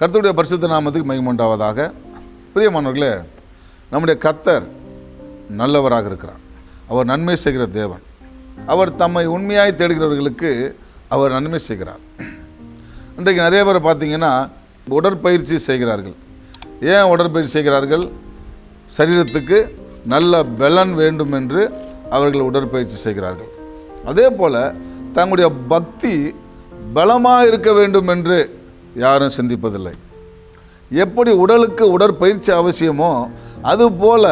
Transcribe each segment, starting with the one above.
கர்த்தருடைய பரிசுத்த நாமத்துக்கு மகிமண்டாவதாக பிரியமானவர்களே நம்முடைய கத்தர் நல்லவராக இருக்கிறார். அவர் நன்மை செய்கிற தேவன். அவர் தம்மை உண்மையாய் தேடுகிறவர்களுக்கு அவர் நன்மை செய்கிறார். இன்றைக்கு நிறைய பேர் பார்த்தீங்கன்னா உடற்பயிற்சி செய்கிறார்கள். ஏன் உடற்பயிற்சி செய்கிறார்கள்? சரீரத்துக்கு நல்ல பலன் வேண்டும் என்று அவர்கள் உடற்பயிற்சி செய்கிறார்கள். அதே போல் தங்களுடைய பக்தி பலமாக இருக்க வேண்டும் என்று யாரும் சிந்திப்பதில்லை. எப்படி உடலுக்கு உடற்பயிற்சி அவசியமோ அதுபோல்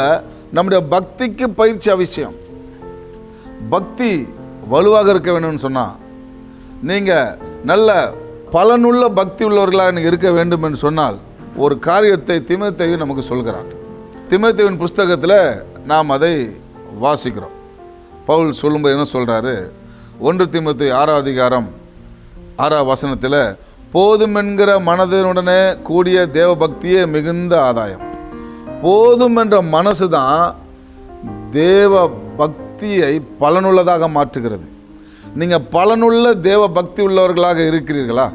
நம்முடைய பக்திக்கு பயிற்சி அவசியம். பக்தி வலுவாக இருக்க வேணும்னு சொன்னால் நீங்கள் நல்ல பலனுள்ள பக்தி உள்ளவர்களாக நீங்கள் இருக்க வேண்டும் என்று சொன்னால் ஒரு காரியத்தை திமுத்தையும் நமக்கு சொல்கிறார் திமுத்தையின் புஸ்தகத்தில் நாம் அதை வாசிக்கிறோம். பவுல் சொல்லும்போது என்ன சொல்கிறாரு ஒன்று திமுத்தை ஆறாம் அதிகாரம் ஆறாம் வசனத்தில் போதும் என்கிற மனதினுடனே கூடிய தேவ பக்தியே மிகுந்த ஆதாயம். போதும் என்ற மனசு தான் தேவ பக்தியை பலனுள்ளதாக மாற்றுகிறது. நீங்கள் பலனுள்ள தேவ பக்தி உள்ளவர்களாக இருக்கிறீர்களா?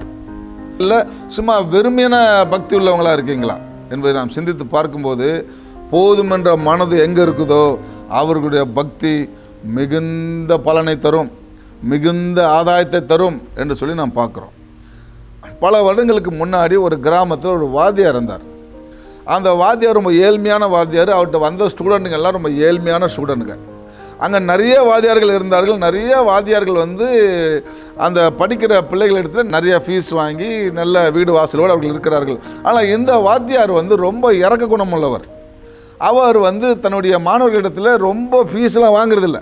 இல்லை சும்மா வெறுமையான பக்தி உள்ளவங்களாக இருக்கீங்களா? என்பதை நாம் சிந்தித்து பார்க்கும்போது போதும் என்ற மனது எங்கே இருக்குதோ அவர்களுடைய பக்தி மிகுந்த பலனை தரும் மிகுந்த ஆதாயத்தை தரும் என்று சொல்லி நாம் பார்க்குறோம். பல வருடங்களுக்கு முன்னாடி ஒரு கிராமத்தில் ஒரு வாத்தியார் இருந்தார். அந்த வாத்தியார் ரொம்ப ஏழ்மையான வாத்தியார். அவர்கிட்ட வந்த ஸ்டூடெண்ட்டுங்க எல்லாம் ரொம்ப ஏழ்மையான ஸ்டூடெண்ட்டுங்க அங்கே நிறைய வாத்தியார்கள் இருந்தார்கள். நிறைய வாத்தியார்கள் வந்து அந்த படிக்கிற பிள்ளைகள் எடுத்து நிறைய ஃபீஸ் வாங்கி நல்ல வீடு வாசலோடு அவர்கள் இருக்கிறார்கள். ஆனால் இந்த வாத்தியார் வந்து ரொம்ப இறக்க குணமுள்ளவர் அவர் வந்து தன்னுடைய மாணவர்களிடத்தில் ரொம்ப ஃபீஸ்லாம் வாங்குறதில்ல.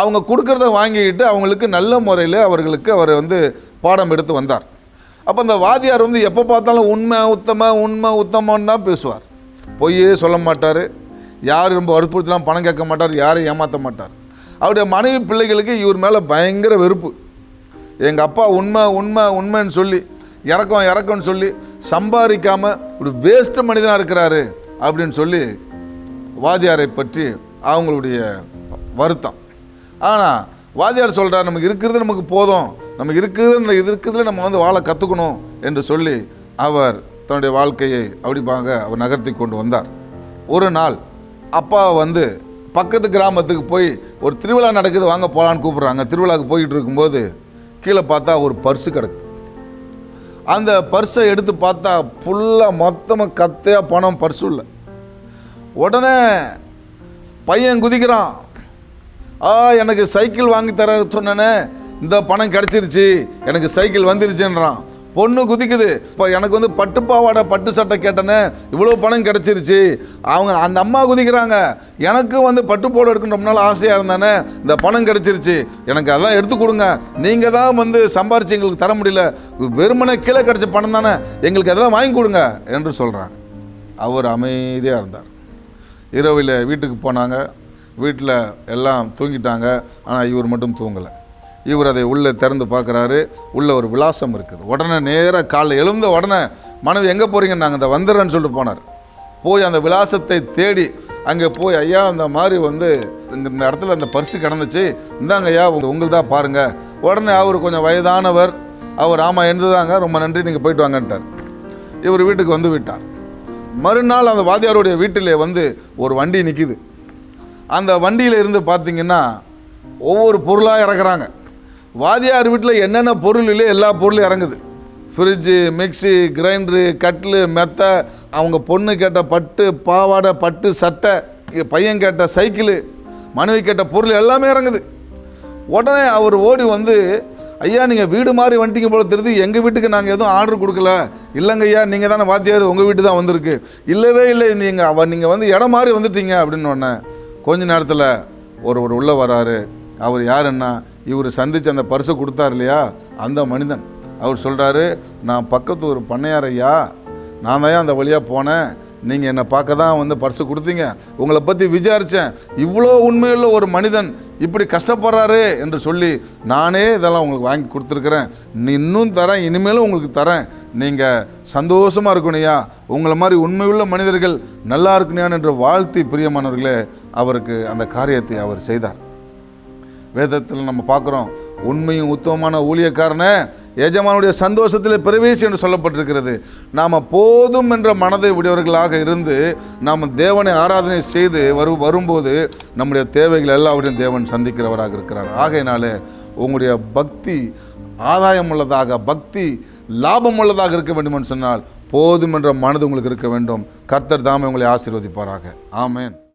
அவங்க கொடுக்குறத வாங்கிக்கிட்டு அவங்களுக்கு நல்ல முறையில் அவர்களுக்கு அவர் வந்து பாடம் எடுத்து வந்தார். அப்போ அந்த வாத்தியார் வந்து எப்போ பார்த்தாலும் உண்மை உத்தம உண்மை உத்தமன்னு தான் பேசுவார். பொய்யே சொல்ல மாட்டார். யார் ரொம்ப வற்புறுத்தலாம் பணம் கேட்க மாட்டார் யாரையும் ஏமாற்ற மாட்டார். அவருடைய மனைவி பிள்ளைகளுக்கு இவர் மேலே பயங்கர வெறுப்பு. எங்கள் அப்பா உண்மை உண்மை உண்மைன்னு சொல்லி இறக்கம் இறக்கம்னு சொல்லி சம்பாதிக்காமல் இப்படி வேஸ்ட்டு மனிதனாக இருக்கிறாரு அப்படின்னு சொல்லி வாத்தியாரை பற்றி அவங்களுடைய வருத்தம். ஆனால் வாத்தியார் சொல்கிறார் நமக்கு இருக்கிறது நமக்கு போதும். நம்ம இருக்குது இது இருக்கிறதுல நம்ம வந்து வாழ கற்றுக்கணும் என்று சொல்லி அவர் தன்னுடைய வாழ்க்கையை அப்படிப்பாங்க அவர் நகர்த்தி கொண்டு வந்தார். ஒரு நாள் அப்பா வந்து பக்கத்து கிராமத்துக்கு போய் ஒரு திருவிழா நடக்குது வாங்க போகலான்னு கூப்பிட்றாங்க. திருவிழாவுக்கு போயிட்டு இருக்கும்போது கீழே பார்த்தா ஒரு பர்ஸு கிடக்குது. அந்த பர்ஸை எடுத்து பார்த்தா ஃபுல்லாக மொத்தமாக கத்தையாக பணம் பர்ஸு இல்லை உடனே பையன் குதிக்கிறான். ஆ எனக்கு சைக்கிள் வாங்கி தர சொன்னேனே. இந்த பணம் கிடச்சிருச்சு எனக்கு சைக்கிள் வந்துருச்சுன்றான். பொண்ணு குதிக்குது. இப்போ எனக்கு வந்து பட்டு பாவாடை பட்டு சட்டை கேட்டேன்னு இவ்வளோ பணம் கிடச்சிருச்சு. அவங்க அந்த அம்மா குதிக்கிறாங்க. எனக்கும் வந்து பட்டு போட எடுக்கணும் ரொம்ப நாள் ஆசையாக இருந்தானே இந்த பணம் கிடச்சிருச்சு. எனக்கு அதெல்லாம் எடுத்து கொடுங்க. நீங்கள் தான் வந்து சம்பாரிச்சு எங்களுக்கு தர முடியல. வெறுமனே கீழே கிடச்ச பணம் தானே எங்களுக்கு அதெல்லாம் வாங்கி கொடுங்க என்று சொல்கிறாங்க அவர் அமைதியாக இருந்தார். இரவில் வீட்டுக்கு போனாங்க. வீட்டில் எல்லாம் தூங்கிட்டாங்க. ஆனால் இவர் மட்டும் தூங்கலை. இவர் அதை உள்ளே திறந்து பார்க்குறாரு. உள்ளே ஒரு விலாசம் இருக்குது. உடனே நேராக காலைல எழுந்த உடனே மனைவி எங்கே போகிறீங்க நாங்கள் இந்த வந்துடுறேன்னு சொல்லிட்டு போனார். போய் அந்த விலாசத்தை தேடி அங்கே போய் ஐயா அந்த மாதிரி வந்து இந்த இடத்துல அந்த பர்ஸு கிடந்துச்சு. இந்தாங்க ஐயா உங்களுக்கு தான் பாருங்கள் உடனே அவர் கொஞ்சம் வயதானவர். அவர் ஆமாம் எழுந்துதாங்க ரொம்ப நன்றி நீங்கள் போயிட்டு வாங்கன்ட்டார். இவர் வீட்டுக்கு வந்து விட்டார். மறுநாள் அந்த வாத்தியாருடைய வீட்டிலே வந்து ஒரு வண்டி நிற்கிது அந்த வண்டியில் இருந்து பார்த்தீங்கன்னா ஒவ்வொரு பொருளாக இறக்குறாங்க. வாதியார் வீட்டில் என்னென்ன பொருள் இல்லையோ எல்லா பொருளும் இறங்குது. ஃப்ரிட்ஜு மிக்ஸி கிரைண்டரு கட்லு மெத்தை அவங்க பொண்ணு கேட்ட பட்டு பாவாடை பட்டு சட்டை பையன் கேட்ட சைக்கிளு மனைவி கேட்ட பொருள் எல்லாமே இறங்குது. உடனே அவர் ஓடி வந்து ஐயா நீங்கள் வீடு மாதிரி வந்துட்டீங்க போல தெரியுது. எங்கள் வீட்டுக்கு நாங்கள் எதுவும் ஆர்டர் கொடுக்கல. இல்லைங்க ஐயா நீங்கள் தானே வாத்தியார் உங்கள் வீட்டு தான் வந்திருக்கு. இல்லவே இல்லை நீங்கள் அவர் நீங்கள் வந்து இடம் மாதிரி வந்துட்டீங்க. அப்படின்னு உடனே கொஞ்ச நேரத்தில் ஒருவர் உள்ளே வராரு. அவர் யாருன்னா இவர் சந்தித்து அந்த பர்ஸை கொடுத்தார் இல்லையா? அந்த மனிதன். அவர் சொல்கிறாரு நான் பக்கத்து ஒரு பண்ணையார் ஐயா. நான் தான் அந்த வழியாக போனேன். நீங்கள் என்னை பார்க்க தான் வந்து பர்ஸு கொடுத்தீங்க. உங்களை பற்றி விசாரித்தேன் இவ்வளோ உண்மையுள்ள ஒரு மனிதன் இப்படி கஷ்டப்படுறாரு என்று சொல்லி நானே இதெல்லாம் உங்களுக்கு வாங்கி கொடுத்துருக்குறேன். நீ இன்னும் தரேன். இனிமேலும் உங்களுக்கு தரேன். நீங்கள் சந்தோஷமாக இருக்கணுயா உங்களை மாதிரி உண்மையுள்ள மனிதர்கள் நல்லா இருக்கணுயான் என்று வாழ்த்தி பிரியமானவர்களே அவருக்கு அந்த காரியத்தை அவர் செய்தார். வேதத்தில் நம்ம பார்க்குறோம் உண்மையும் உத்தமமான ஊழியக்காரனை எஜமானுடைய சந்தோஷத்தில் பிரவேசி என்று சொல்லப்பட்டிருக்கிறது. நாம் போதும் என்ற மனதை உடையவர்களாக இருந்து நாம் தேவனை ஆராதனை செய்து வரு வரும்போது நம்முடைய தேவைகள் எல்லாவற்றையும் தேவன் சந்திக்கிறவராக இருக்கிறார். ஆகையினால உங்களுடைய பக்தி ஆதாயம் உள்ளதாக பக்தி லாபம் உள்ளதாக இருக்க வேண்டும் என்று சொன்னால் போதும் என்ற மனது உங்களுக்கு இருக்க வேண்டும். கர்த்தர் தாமே உங்களை ஆசீர்வதிப்பாராக. ஆமேன்.